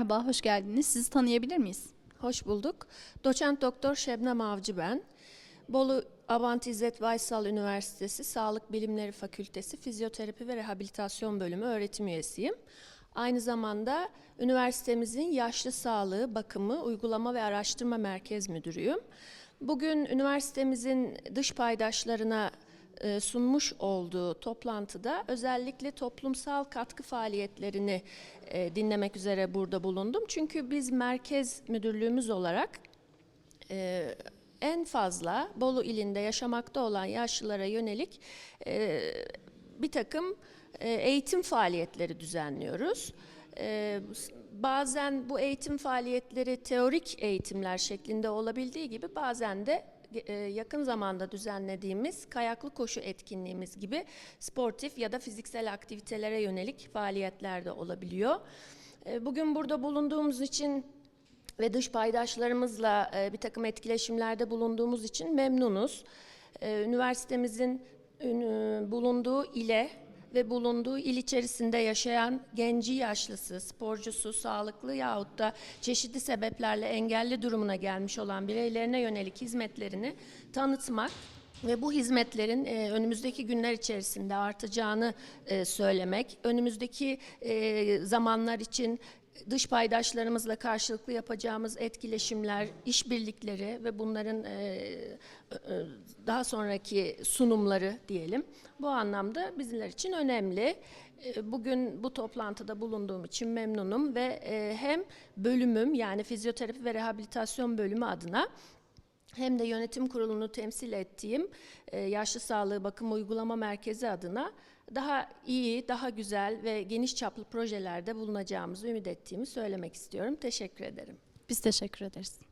Merhaba, hoş geldiniz. Sizi tanıyabilir miyiz? Hoş bulduk. Doçent Doktor Şebnem Avcı ben. Bolu Abant İzzet Baysal Üniversitesi Sağlık Bilimleri Fakültesi Fizyoterapi ve Rehabilitasyon Bölümü öğretim üyesiyim. Aynı zamanda üniversitemizin yaşlı sağlığı, bakımı, uygulama ve araştırma merkez müdürüyüm. Bugün üniversitemizin dış paydaşlarına sunmuş olduğu toplantıda özellikle toplumsal katkı faaliyetlerini e, dinlemek üzere burada bulundum. Çünkü biz merkez müdürlüğümüz olarak e, en fazla Bolu ilinde yaşamakta olan yaşlılara yönelik e, bir takım e, eğitim faaliyetleri düzenliyoruz. E, bazen bu eğitim faaliyetleri teorik eğitimler şeklinde olabildiği gibi bazen de e, yakın zamanda düzenlediğimiz kayaklı koşu etkinliğimiz gibi sportif ya da fiziksel aktivitelere yönelik faaliyetler de olabiliyor. E, Bugün burada bulunduğumuz için ve dış paydaşlarımızla e, bir takım etkileşimlerde bulunduğumuz için memnunuz. E, Üniversitemizin bulunduğu ile ve bulunduğu il içerisinde yaşayan genci yaşlısı, sporcusu, sağlıklı yahut da çeşitli sebeplerle engelli durumuna gelmiş olan bireylerine yönelik hizmetlerini tanıtmak ve bu hizmetlerin e, önümüzdeki günler içerisinde artacağını e, söylemek, önümüzdeki e, zamanlar için dış paydaşlarımızla karşılıklı yapacağımız etkileşimler, işbirlikleri ve bunların e, e, daha sonraki sunumları diyelim. Bu anlamda bizler için önemli. E, Bugün bu toplantıda bulunduğum için memnunum ve hem bölümüm yani fizyoterapi ve rehabilitasyon bölümü adına hem de yönetim kurulunu temsil ettiğim e, Yaşlı Sağlığı Bakım Uygulama Merkezi adına daha iyi, daha güzel ve geniş çaplı projelerde bulunacağımızı ümit ettiğimi söylemek istiyorum. Teşekkür ederim. Biz teşekkür ederiz.